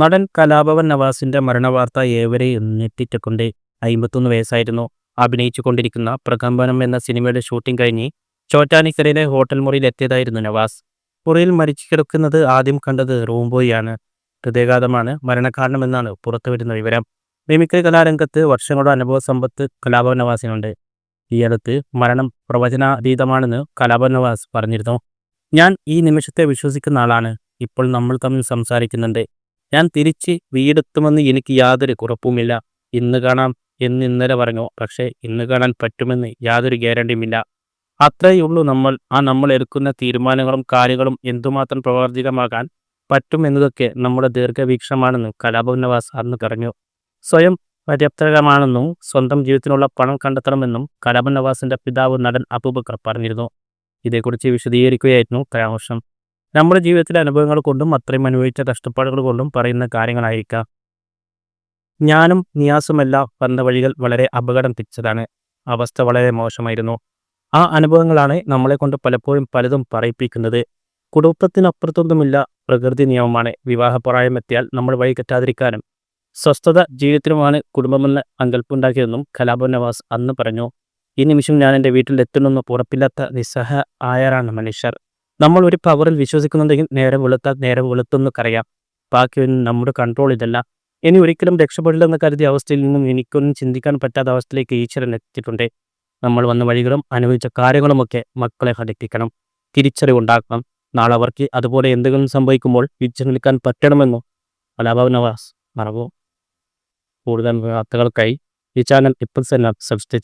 നടൻ കലാഭവൻ നവാസിന്റെ മരണവാർത്ത ഏവരെയും ഞെട്ടിച്ചുകൊണ്ട് അയിമ്പത്തൊന്ന് വയസ്സായിരുന്നു. അഭിനയിച്ചു കൊണ്ടിരിക്കുന്ന പ്രകമ്പനം എന്ന സിനിമയുടെ ഷൂട്ടിംഗ് കഴിഞ്ഞ് ചോറ്റാനിക്കരയിലെ ഹോട്ടൽ മുറിയിൽ എത്തിയതായിരുന്നു നവാസ്. മുറിയിൽ മരിച്ചു കിടക്കുന്നത് ആദ്യം കണ്ടത് റൂംബോയിയാണ്. ഹൃദയഘാതമാണ് മരണകാരണമെന്നാണ് പുറത്തുവരുന്ന വിവരം. മിമിക്രി കലാരംഗത്ത് വർഷങ്ങളുടെ അനുഭവ സമ്പത്ത് കലാഭവൻ നവാസിനുണ്ട്. ഈ അടുത്ത് മരണം പ്രവചനാതീതമാണെന്ന് കലാഭവൻ നവാസ് പറഞ്ഞിരുന്നു. ഞാൻ ഈ നിമിഷത്തെ വിശ്വസിക്കുന്ന ആളാണ്. ഇപ്പോൾ നമ്മൾ തമ്മിൽ സംസാരിക്കുന്നുണ്ട്. ഞാൻ തിരിച്ച് വീടെത്തുമെന്ന് എനിക്ക് യാതൊരു കുറപ്പുമില്ല ഇന്ന് കാണാം എന്ന് ഇന്നലെ പറഞ്ഞു. പക്ഷേ ഇന്ന് കാണാൻ പറ്റുമെന്ന് യാതൊരു ഗ്യാരണ്ടിയുമില്ല. അത്രയുള്ളൂ നമ്മൾ. ആ നമ്മൾ എടുക്കുന്ന തീരുമാനങ്ങളും കാര്യങ്ങളും എന്തുമാത്രം പ്രവർത്തികമാകാൻ പറ്റുമെന്നതൊക്കെ നമ്മുടെ ദീർഘവീക്ഷണമാണെന്നും കലാഭവൻ നവാസ് അന്ന് പറഞ്ഞു. സ്വയം പര്യാപ്തകമാണെന്നും സ്വന്തം ജീവിതത്തിനുള്ള പണം കണ്ടെത്തണമെന്നും കലാഭൻ നവാസിന്റെ പിതാവ് നടൻ അബൂബക്കർ പറഞ്ഞിരുന്നു. ഇതേക്കുറിച്ച് വിശദീകരിക്കുകയായിരുന്നു പരാമർശം നമ്മുടെ ജീവിതത്തിലെ അനുഭവങ്ങൾ കൊണ്ടും അത്രയും അനുഭവിച്ച കഷ്ടപ്പാടുകൾ കൊണ്ടും പറയുന്ന കാര്യങ്ങളായിരിക്കാം. ഞാനും നിയാസുമെല്ലാം വന്ന വഴികൾ വളരെ അപകടം തിരിച്ചതാണ് അവസ്ഥ വളരെ മോശമായിരുന്നു. ആ അനുഭവങ്ങളാണ് നമ്മളെ കൊണ്ട് പലപ്പോഴും പലതും പറയിപ്പിക്കുന്നത്. കുടുംബത്തിനപ്പുറത്തൊന്നുമില്ല പ്രകൃതി നിയമമാണ്. വിവാഹപ്രായം എത്തിയാൽ നമ്മൾ വഴി കെട്ടാതിരിക്കാനും സ്വസ്ഥത ജീവിതത്തിനുമാണ് കുടുംബമെന്ന് അങ്കൽപ്പുണ്ടാക്കിയതെന്നും കലാഭവൻ നവാസ് അന്ന് പറഞ്ഞു. ഈ നിമിഷം ഞാൻ എന്റെ വീട്ടിൽ എത്തണമെന്ന് ഉറപ്പില്ലാത്ത നിസ്സഹ ആയാറാണ് മനുഷ്യർ. നമ്മൾ ഒരു പവറിൽ വിശ്വസിക്കുന്നുണ്ടെങ്കിൽ നേരെ വെളുത്താൽ നേരെ വെളുത്തെന്ന് കറിയാം ബാക്കിയൊന്നും നമ്മുടെ കൺട്രോൾ ഇതല്ല. ഇനി ഒരിക്കലും രക്ഷപ്പെടില്ലെന്ന് കരുതിയ അവസ്ഥയിൽ നിന്നും എനിക്കൊന്നും ചിന്തിക്കാൻ പറ്റാത്ത അവസ്ഥയിലേക്ക് ഈശ്വരൻ എത്തിയിട്ടുണ്ട്. നമ്മൾ വന്ന വഴികളും അനുഭവിച്ച കാര്യങ്ങളുമൊക്കെ മക്കളെ ഹടിപ്പിക്കണം തിരിച്ചറിവുണ്ടാക്കണം. നാളെ അവർക്ക് അതുപോലെ എന്തെങ്കിലും സംഭവിക്കുമ്പോൾ പിടിച്ചു നിൽക്കാൻ പറ്റണമെന്നോ? അലാബാബ് നവാസ് മറവോ? കൂടുതൽ വാർത്തകൾക്കായി ഈ ചാനൽ ഇപ്പോൾ തന്നെ സബ്സ്ക്രൈബ്